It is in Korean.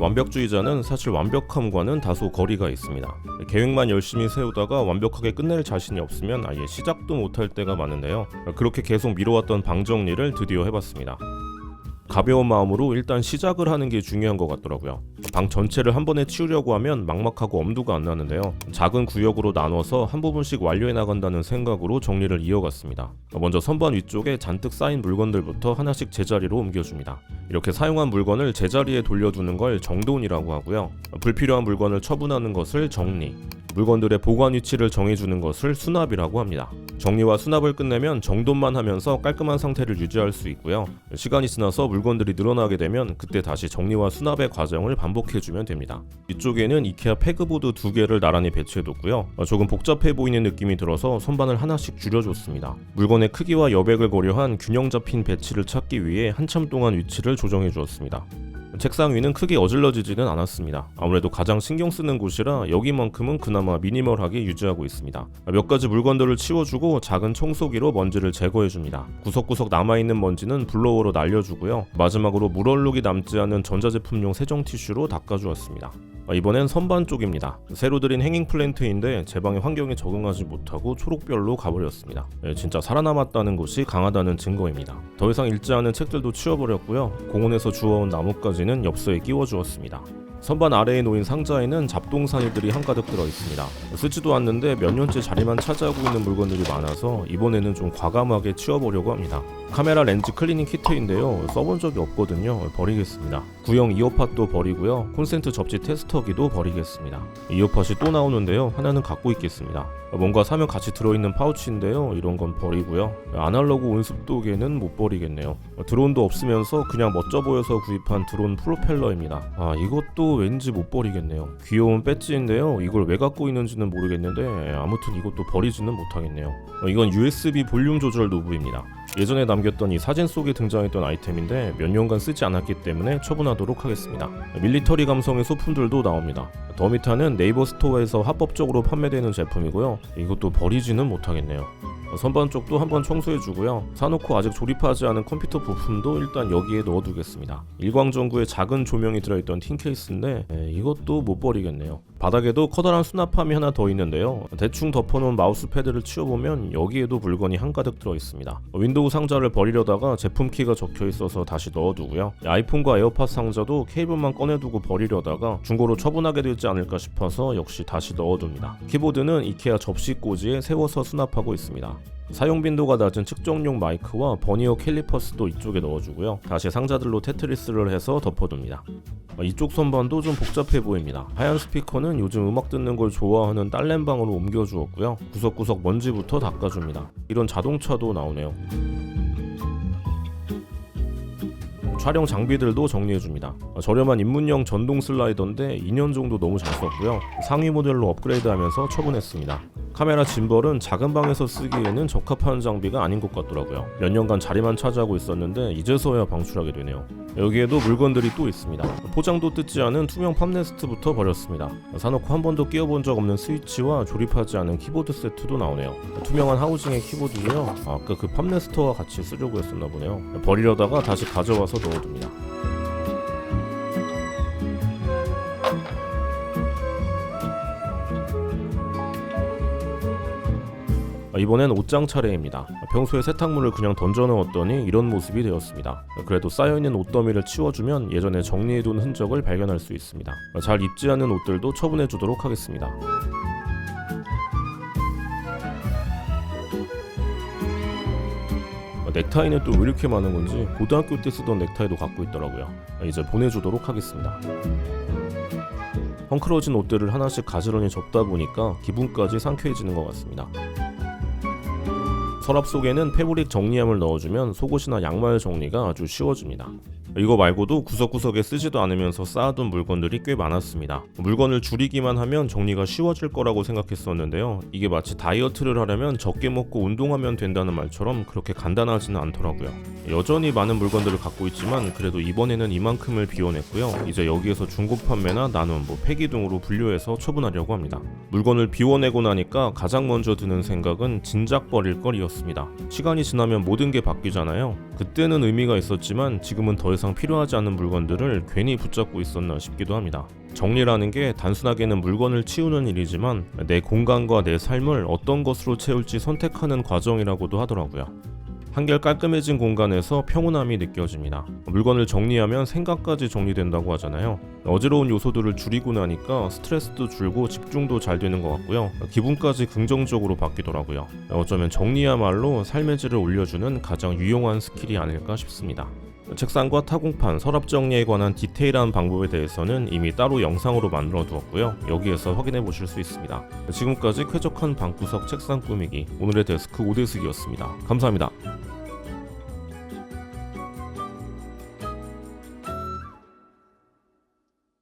완벽주의자는 사실 완벽함과는 다소 거리가 있습니다. 계획만 열심히 세우다가 완벽하게 끝낼 자신이 없으면 아예 시작도 못할 때가 많은데요. 그렇게 계속 미뤄왔던 방 정리를 드디어 해봤습니다. 가벼운 마음으로 일단 시작을 하는 게 중요한 것 같더라고요. 방 전체를 한 번에 치우려고 하면 막막하고 엄두가 안 나는데요. 작은 구역으로 나눠서 한 부분씩 완료해 나간다는 생각으로 정리를 이어갔습니다. 먼저 선반 위쪽에 잔뜩 쌓인 물건들부터 하나씩 제자리로 옮겨줍니다. 이렇게 사용한 물건을 제자리에 돌려두는 걸 정돈이라고 하고요. 불필요한 물건을 처분하는 것을 정리, 물건들의 보관 위치를 정해주는 것을 수납이라고 합니다. 정리와 수납을 끝내면 정돈만 하면서 깔끔한 상태를 유지할 수 있고요. 시간이 지나서 물건들이 늘어나게 되면 그때 다시 정리와 수납의 과정을 반복해주면 됩니다. 이쪽에는 이케아 패그보드 두 개를 나란히 배치해뒀고요. 조금 복잡해 보이는 느낌이 들어서 선반을 하나씩 줄여줬습니다. 물건의 크기와 여백을 고려한 균형 잡힌 배치를 찾기 위해 한참 동안 위치를 조정해 주었습니다. 책상 위는 크게 어질러지지는 않았습니다. 아무래도 가장 신경 쓰는 곳이라 여기만큼은 그나마 미니멀하게 유지하고 있습니다. 몇 가지 물건들을 치워주고 작은 청소기로 먼지를 제거해줍니다. 구석구석 남아있는 먼지는 블로어로 날려주고요. 마지막으로 물 얼룩이 남지 않은 전자제품용 세정 티슈로 닦아주었습니다. 아, 이번엔 선반 쪽입니다. 새로 들인 행잉 플랜트인데 제 방의 환경에 적응하지 못하고 초록별로 가버렸습니다. 예, 진짜 살아남았다는 것이 강하다는 증거입니다. 더 이상 읽지 않은 책들도 치워버렸고요. 공원에서 주워온 나뭇가지는 엽서에 끼워 주었습니다. 선반 아래에 놓인 상자에는 잡동사니들이 한가득 들어 있습니다. 쓰지도 않는데 몇 년째 자리만 차지하고 있는 물건들이 많아서 이번에는 좀 과감하게 치워보려고 합니다. 카메라 렌즈 클리닝 키트인데요. 써본 적이 없거든요. 버리겠습니다. 구형 이어팟도 버리고요. 콘센트 접지 테스터기도 버리겠습니다. 이어팟이 또 나오는데요. 하나는 갖고 있겠습니다. 뭔가 사면 같이 들어있는 파우치인데요. 이런 건 버리고요. 아날로그 온습도계는 못 버리겠네요. 드론도 없으면서 그냥 멋져 보여서 구입한 드론 프로펠러입니다. 아 이것도 왠지 못 버리겠네요. 귀여운 배지인데요. 이걸 왜 갖고 있는지는 모르겠는데 아무튼 이것도 버리지는 못하겠네요. 어, 이건 USB 볼륨 조절 노브입니다. 예전에 남겼던 이 사진 속에 등장했던 아이템인데 몇 년간 쓰지 않았기 때문에 처분하도록 하겠습니다. 밀리터리 감성의 소품들도 나옵니다. 더미타는 네이버 스토어에서 합법적으로 판매되는 제품이고요. 이것도 버리지는 못하겠네요. 선반 쪽도 한번 청소해 주고요. 사놓고 아직 조립하지 않은 컴퓨터 부품도 일단 여기에 넣어두겠습니다. 일광전구에 작은 조명이 들어있던 틴 케이스인데 에, 이것도 못 버리겠네요. 바닥에도 커다란 수납함이 하나 더 있는데요. 대충 덮어놓은 마우스 패드를 치워보면 여기에도 물건이 한가득 들어있습니다. 윈도우 상자를 버리려다가 제품 키가 적혀 있어서 다시 넣어두고요. 아이폰과 에어팟 상자도 케이블만 꺼내두고 버리려다가 중고로 처분하게 되지 않을까 싶어서 역시 다시 넣어둡니다. 키보드는 이케아 접시 꽂이에 세워서 수납하고 있습니다. 사용 빈도가 낮은 측정용 마이크와 버니어 캘리퍼스도 이쪽에 넣어주고요. 다시 상자들로 테트리스를 해서 덮어둡니다. 어, 이쪽 선반도 좀 복잡해 보입니다. 하얀 스피커는 요즘 음악 듣는 걸 좋아하는 딸램방으로 옮겨주었고요. 구석구석 먼지부터 닦아줍니다. 이런 자동차도 나오네요. 촬영 장비들도 정리해줍니다. 어, 저렴한 입문용 전동 슬라이더인데 2년 정도 너무 잘 썼고요. 상위 모델로 업그레이드하면서 처분했습니다. 카메라 짐벌은 작은 방에서 쓰기에는 적합한 장비가 아닌 것 같더라고요. 몇 년간 자리만 차지하고 있었는데 이제서야 방출하게 되네요. 여기에도 물건들이 또 있습니다. 포장도 뜯지 않은 투명 팝네스트부터 버렸습니다. 사놓고 한 번도 끼워본 적 없는 스위치와 조립하지 않은 키보드 세트도 나오네요. 투명한 하우징의 키보드고요. 아까 그 팝네스트와 같이 쓰려고 했었나 보네요. 버리려다가 다시 가져와서 넣어둡니다. 이번엔 옷장 차례입니다. 평소에 세탁물을 그냥 던져 넣었더니 이런 모습이 되었습니다. 그래도 쌓여있는 옷더미를 치워주면 예전에 정리해둔 흔적을 발견할 수 있습니다. 잘 입지 않은 옷들도 처분해주도록 하겠습니다. 넥타이는 또 왜 이렇게 많은 건지 고등학교 때 쓰던 넥타이도 갖고 있더라고요. 이제 보내주도록 하겠습니다. 헝클어진 옷들을 하나씩 가지런히 접다 보니까 기분까지 상쾌해지는 것 같습니다. 서랍 속에는 패브릭 정리함을 넣어주면 속옷이나 양말 정리가 아주 쉬워집니다. 이거 말고도 구석구석에 쓰지도 않으면서 쌓아둔 물건들이 꽤 많았습니다. 물건을 줄이기만 하면 정리가 쉬워질 거라고 생각했었는데요. 이게 마치 다이어트를 하려면 적게 먹고 운동하면 된다는 말처럼 그렇게 간단하지는 않더라고요. 여전히 많은 물건들을 갖고 있지만 그래도 이번에는 이만큼을 비워냈고요. 이제 여기에서 중고 판매나 나눔, 뭐 폐기 등으로 분류해서 처분하려고 합니다. 물건을 비워내고 나니까 가장 먼저 드는 생각은 진작 버릴 걸이었습니다. 시간이 지나면 모든 게 바뀌잖아요. 그때는 의미가 있었지만 지금은 이상 필요하지 않은 물건들을 괜히 붙잡고 있었나 싶기도 합니다. 정리라는 게 단순하게는 물건을 치우는 일이지만 내 공간과 내 삶을 어떤 것으로 채울지 선택하는 과정이라고도 하더라고요. 한결 깔끔해진 공간에서 평온함이 느껴집니다. 물건을 정리하면 생각까지 정리된다고 하잖아요. 어지러운 요소들을 줄이고 나니까 스트레스도 줄고 집중도 잘 되는 것 같고요. 기분까지 긍정적으로 바뀌더라고요. 어쩌면 정리야말로 삶의 질을 올려주는 가장 유용한 스킬이 아닐까 싶습니다. 책상과 타공판, 서랍 정리에 관한 디테일한 방법에 대해서는 이미 따로 영상으로 만들어 두었고요. 여기에서 확인해 보실 수 있습니다. 지금까지 쾌적한 방구석 책상 꾸미기 오늘의 데스크 오대숙이었습니다. 감사합니다.